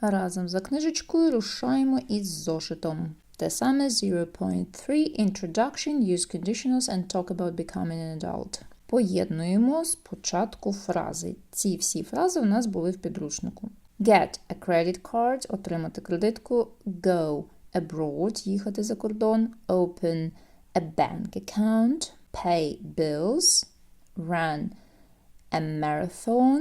Разом за книжечкою рушаємо із зошитом. Те саме 0.3 Introduction, use conditionals and talk about becoming an adult. Поєднуємо спочатку фрази. Ці всі фрази у нас були в підручнику. Get a credit card – отримати кредитку. Go abroad – їхати за кордон. Open a bank account. Pay bills. Run a marathon.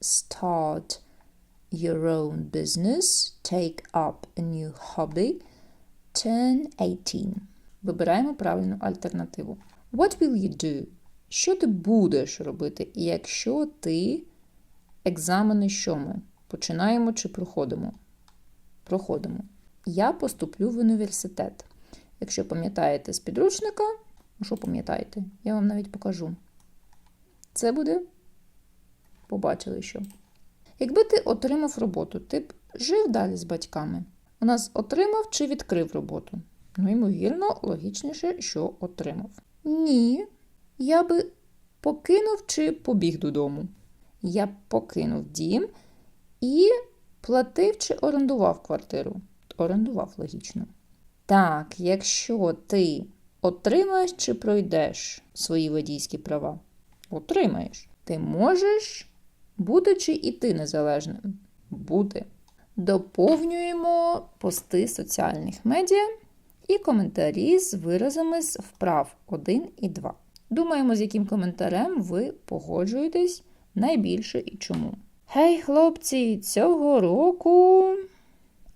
Start your own business. Take up a new hobby. Turn 18. Вибираємо правильну альтернативу. What will you do? Що ти будеш робити, якщо ти екзамени що ми? Починаємо чи проходимо? Проходимо. Я поступлю в університет. Якщо пам'ятаєте з підручника, ну що пам'ятаєте? Я вам навіть покажу. Це буде. Побачили що. Якби ти отримав роботу, ти б жив далі з батьками. У нас отримав чи відкрив роботу? Ну, ймовірно, логічніше, що отримав. Ні, я би покинув чи побіг додому. Я б покинув дім і платив чи орендував квартиру. Орендував логічно. Так, якщо ти отримаєш чи пройдеш свої водійські права, отримаєш. Ти можеш бути чи іти незалежним? Бути. Доповнюємо пости соціальних медіа і коментарі з виразами з вправ 1 і 2. Думаємо, з яким коментарем ви погоджуєтесь найбільше і чому. Гей, хлопці, цього року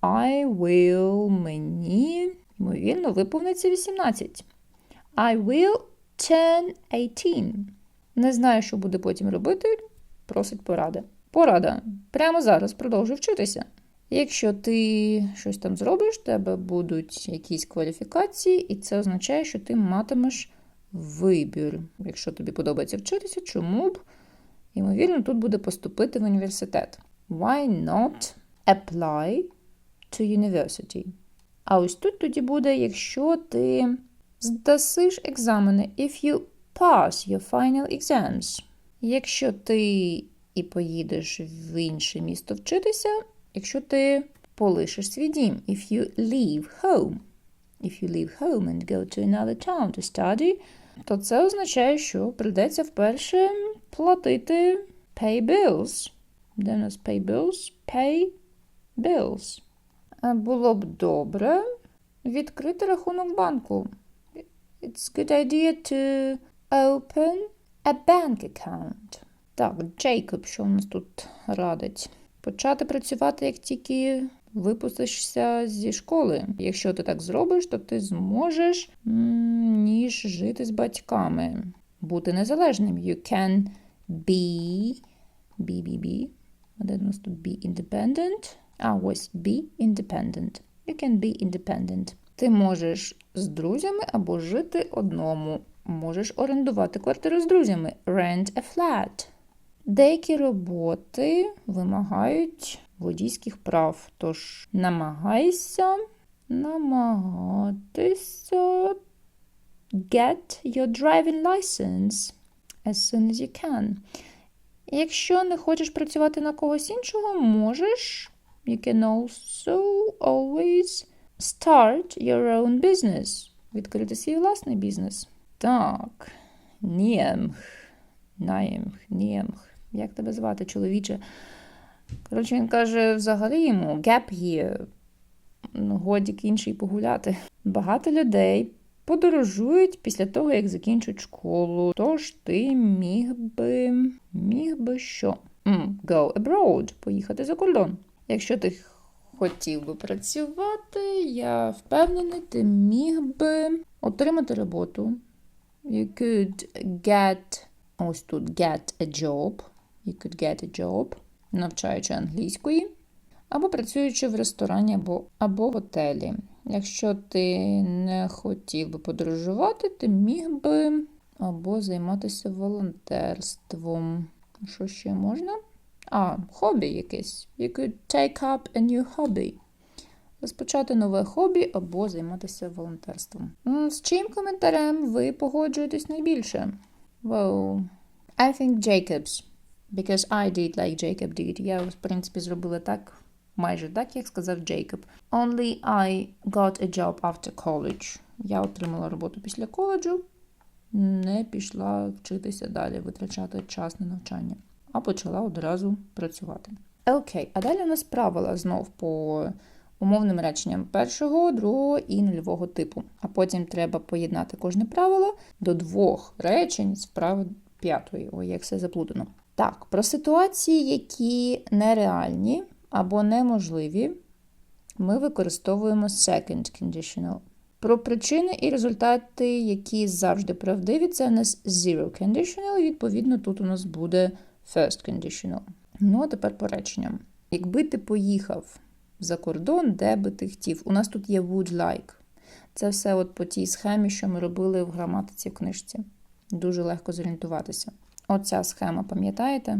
I will мені, ймовірно, виповниться 18. I will turn 18. Не знаю, що буде потім робити. Просить поради. Порада. Прямо зараз продовжуй вчитися. Якщо ти щось там зробиш, в тебе будуть якісь кваліфікації, і це означає, що ти матимеш вибір. Якщо тобі подобається вчитися, чому б, ймовірно, тут буде поступити в університет. Why not apply to university? А ось тут тоді буде, якщо ти здасиш екзамени, if you pass your final exams. Якщо ти і поїдеш в інше місто вчитися, якщо ти полишиш свій дім, if you leave home. If you leave home and go to another town to study, то це означає, що прийдеться вперше платити pay bills. Де у нас pay bills? Pay bills. Було б добре відкрити рахунок банку. It's a good idea to open a bank account. Так, Джейкоб, що в нас тут радить? Почати працювати, як тільки випустишся зі школи. Якщо ти так зробиш, то ти зможеш ніж жити з батьками, бути незалежним. You can be be, be, be. У be independent? А ось be independent. You can be independent. Ти можеш з друзями або жити одному. Можеш орендувати квартиру з друзями. Rent a flat. Деякі роботи вимагають водійських прав. Тож намагайся, намагатися get your driving license as soon as you can. Якщо не хочеш працювати на когось іншого, можеш. You can also always start your own business. Відкрити свій власний бізнес. Так, Нємх. Наємх, Нємх. Як тебе звати, чоловіче? Коротше, він каже, взагалі йому gap year. Ну, годік інший погуляти. Багато людей подорожують після того, як закінчать школу. Тож ти міг би. міг би що? Go abroad, поїхати за кордон. Якщо ти хотів би працювати, я впевнений, ти міг би отримати роботу. You could get. Ось тут get a job. You could get a job, навчаючи англійської, або працюючи в ресторані або, або в готелі. Якщо ти не хотів би подорожувати, ти міг би або займатися волонтерством. Що ще можна? А, хобі якесь. You could take up a new hobby. Розпочати нове хобі або займатися волонтерством. З чим коментарем ви погоджуєтесь найбільше? Well, I think Jacobs. Because I did like Jacob did. Я, в принципі, зробила так, Майже так, як сказав Джейкоб. Only I got a job after college. Я отримала роботу після коледжу, не пішла вчитися далі, витрачати час на навчання, а почала одразу працювати. Окей, а далі у нас правила знов по умовним реченням першого, другого і нульового типу. А потім треба поєднати кожне правило до двох речень з вправи п'ятої. Ой, як все заплутано. Так, про ситуації, які нереальні або неможливі, ми використовуємо second conditional. Про причини і результати, які завжди правдиві, це у нас zero conditional, і відповідно тут у нас буде first conditional. Ну, а тепер по реченням. Якби ти поїхав за кордон, де би ти хотів, у нас тут є would like. Це все от по тій схемі, що ми робили в граматиці в книжці. Дуже легко зорієнтуватися. Оця схема, пам'ятаєте?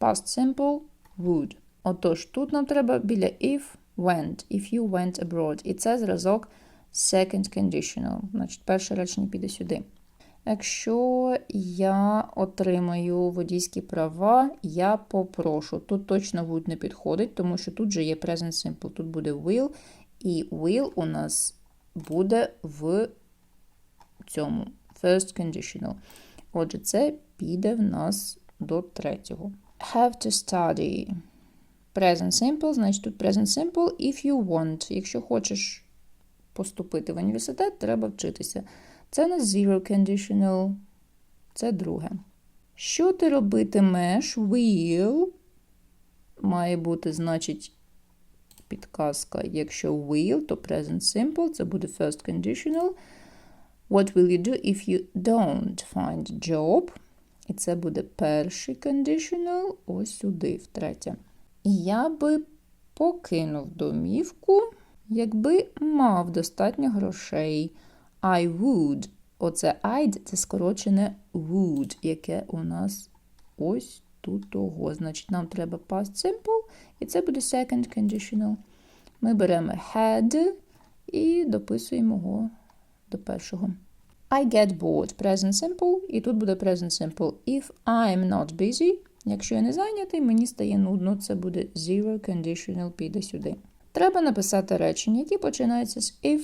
Past simple would. Отож, тут нам треба біля if went, if you went abroad. І це зразок second conditional. Значить, перше речення піде сюди. Якщо я отримаю водійські права, я попрошу. Тут точно would не підходить, тому що тут же є present simple, тут буде will, і will у нас буде в цьому first conditional. Отже, це піде в нас до третього. Have to study. Present simple, значить тут present simple if you want. Якщо хочеш поступити в університет, треба вчитися. Це на zero conditional. Це друге. Що ти робитимеш? Will має бути, значить, підказка. Якщо will, то present simple, це буде first conditional. What will you do if you don't find job? І це буде перший conditional, ось сюди, втретє. Я би покинув домівку, якби мав достатньо грошей. I would. Оце I'd це скорочене would, яке у нас ось тут того. Значить, нам треба past simple, і це буде second conditional. Ми беремо had і дописуємо його до першого. I get bored. Present simple. І тут буде present simple. If I'm not busy. Якщо я не зайнятий, мені стає нудно, це буде zero conditional, піде сюди. Треба написати речення, які починаються з if,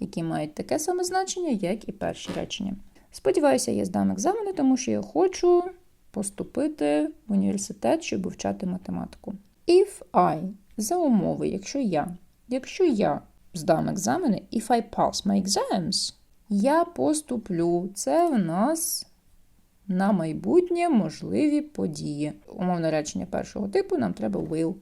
які мають таке саме значення, як і перші речення. Сподіваюся, я здам екзамени, тому що я хочу поступити в університет, щоб вивчати математику. If I за умови, якщо я. Якщо я здам екзамени, if I pass my exams, я поступлю. Це в нас на майбутнє можливі події. Умовне речення першого типу нам треба will.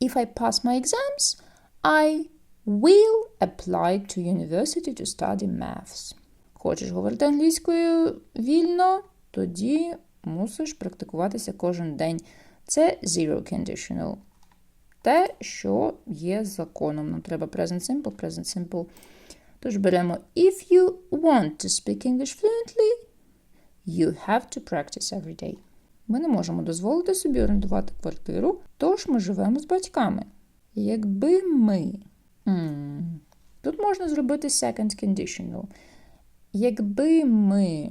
If I pass my exams, I will apply to university to study maths. Хочеш говорити англійською вільно, тоді мусиш практикуватися кожен день. Це zero conditional. Те, що є законом. Нам треба present simple, present simple. Тож беремо if you want to speak English fluently, you have to practice every day. Ми не можемо дозволити собі орендувати квартиру, тож ми живемо з батьками. Якби ми. М Тут можна зробити second conditional. Якби ми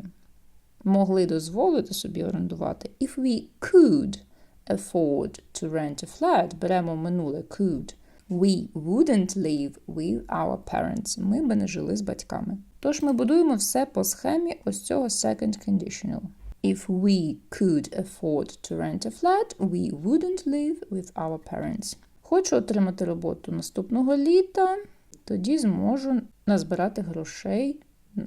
могли дозволити собі орендувати, if we could afford to rent a flat, беремо минуле could, we wouldn't live with our parents. Ми би не жили з батьками. Тож ми будуємо все по схемі ось цього second conditional. If we could afford to rent a flat, we wouldn't live with our parents. Хочу отримати роботу наступного літа, тоді зможу назбирати грошей,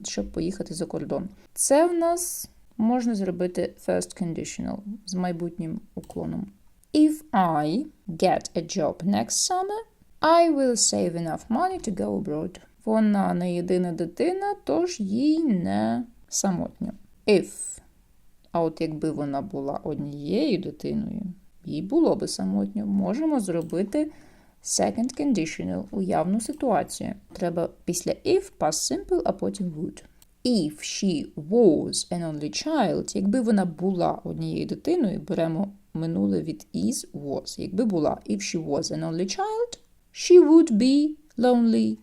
щоб поїхати за кордон. Це в нас можна зробити first conditional з майбутнім уклоном. If I get a job next summer, I will save enough money to go abroad. Вона не єдина дитина, тож їй не самотньо. If. А от якби вона була однією дитиною, їй було би самотньо, можемо зробити second conditional уявну ситуацію. Треба після if past simple, а потім would. If she was an only child, якби вона була однією дитиною, беремо минуле від is was. Якби була, if she was an only child, she would be lonely.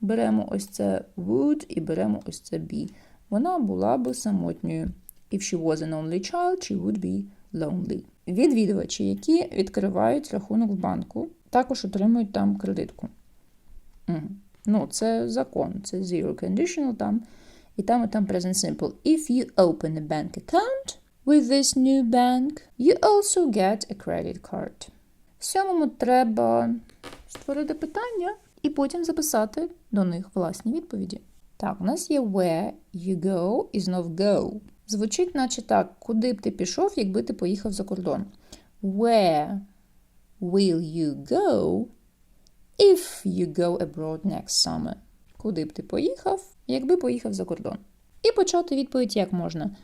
Беремо ось це would і беремо ось це be. Вона була би самотньою. If she was an only child, she would be lonely. Відвідувачі, які відкривають рахунок в банку, також отримують там кредитку. Ну, це закон, це zero conditional там. І там, і там present simple. If you open a bank account with this new bank, you also get a credit card. В сьомому треба створити питання і потім записати до них власні відповіді. Так, у нас є where you go і знов go. Звучить, наче так, куди б ти пішов, якби ти поїхав за кордон. Where will you go if you go abroad next summer? Куди б ти поїхав, якби поїхав за кордон? І почати відповідь як можна.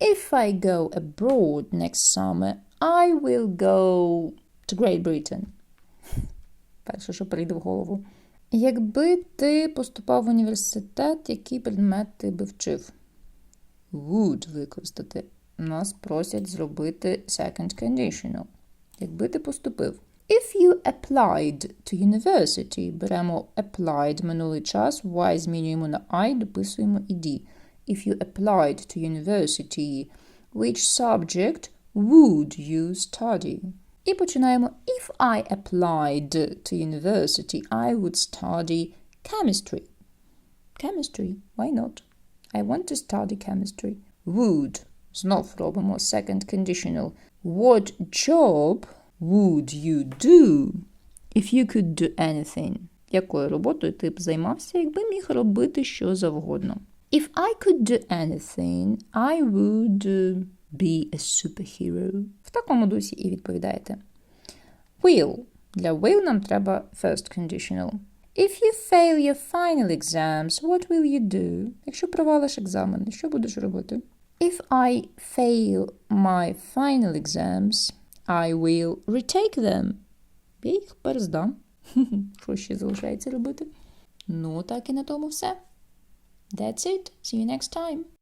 If I go abroad next summer, I will go to Great Britain. Перше, що прийде в голову. Якби ти поступав в університет, який предмет ти би вчив? Would використати. Нас просять зробити second conditional. Якби ти поступив. If you applied to university, беремо applied минулий час, y змінюємо на I, дописуємо ed. If you applied to university, which subject would you study? І починаємо. If I applied to university, I would study chemistry. Chemistry, why not? I want to study chemistry. Would. Знов робимо second conditional. What job would you do if you could do anything? Якою роботою ти б займався, якби міг робити що завгодно? If I could do anything, I would uh, be a superhero. В такому дусі і відповідаєте. Will. Для will нам треба first conditional. If you fail your final exams, what will you do? Якщо провалиш екзамени, що будеш робити? If I fail my final exams, I will retake them. Я їх перездам. Що ще залишається робити? Ну, так і на тому все. That's it. See you next time.